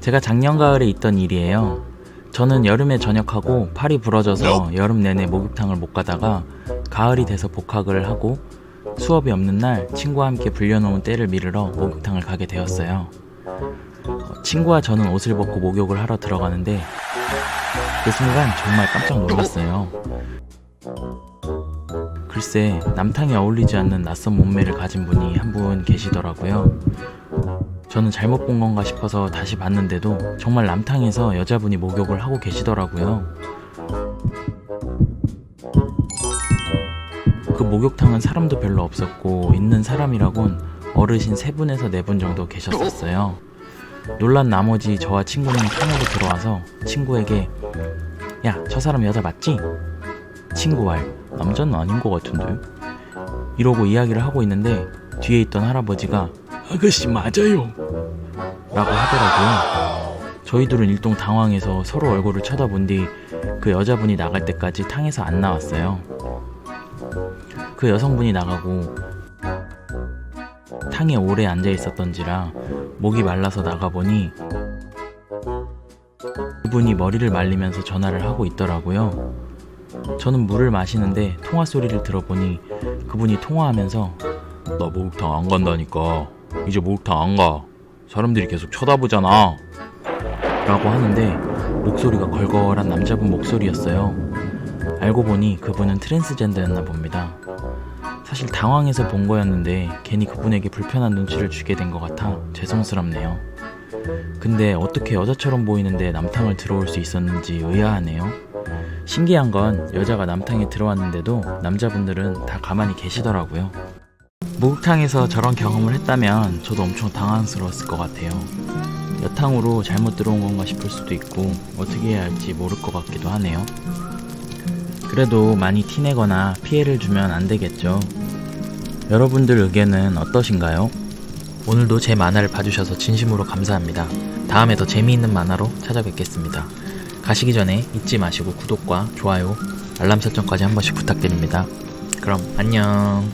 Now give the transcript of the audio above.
제가 작년 가을에 있던 일이에요. 저는 여름에 전역하고 팔이 부러져서 여름 내내 목욕탕을 못 가다가 가을이 돼서 복학을 하고 수업이 없는 날 친구와 함께 불려놓은 때를 미루러 목욕탕을 가게 되었어요. 어, 친구와 저는 옷을 벗고 목욕을 하러 들어가는데 그 순간 정말 깜짝 놀랐어요. 글쎄 남탕에 어울리지 않는 낯선 몸매를 가진 분이 한 분 계시더라고요. 저는 잘못 본 건가 싶어서 다시 봤는데도 정말 남탕에서 여자분이 목욕을 하고 계시더라고요. 그 목욕탕은 사람도 별로 없었고 있는 사람이라곤 어르신 세 분에서 네분 정도 계셨었어요. 놀란 나머지 저와 친구는 탕으로 들어와서 친구에게 야, 저 사람 여자 맞지? 친구 말, 남자는 아닌 것 같은데? 이러고 이야기를 하고 있는데 뒤에 있던 할아버지가 아가씨 맞아요 라고 하더라고요. 저희들은 일동 당황해서 서로 얼굴을 쳐다본 뒤 그 여자분이 나갈 때까지 탕에서 안 나왔어요. 그 여성분이 나가고 탕에 오래 앉아 있었던지라 목이 말라서 나가보니 그분이 머리를 말리면서 전화를 하고 있더라고요. 저는 물을 마시는데 통화 소리를 들어보니 그분이 통화하면서 나 목욕탕 안 간다니까 이제 목욕탕 안 가. 사람들이 계속 쳐다보잖아. 라고 하는데 목소리가 걸걸한 남자분 목소리였어요. 알고 보니 그분은 트랜스젠더였나 봅니다. 사실 당황해서 본 거였는데 괜히 그분에게 불편한 눈치를 주게 된 것 같아 죄송스럽네요. 근데 어떻게 여자처럼 보이는데 남탕을 들어올 수 있었는지 의아하네요. 신기한 건 여자가 남탕에 들어왔는데도 남자분들은 다 가만히 계시더라고요. 목욕탕에서 저런 경험을 했다면 저도 엄청 당황스러웠을 것 같아요. 여탕으로 잘못 들어온 건가 싶을 수도 있고 어떻게 해야 할지 모를 것 같기도 하네요. 그래도 많이 티내거나 피해를 주면 안 되겠죠. 여러분들 의견은 어떠신가요? 오늘도 제 만화를 봐주셔서 진심으로 감사합니다. 다음에 더 재미있는 만화로 찾아뵙겠습니다. 가시기 전에 잊지 마시고 구독과 좋아요, 알람 설정까지 한 번씩 부탁드립니다. 그럼 안녕.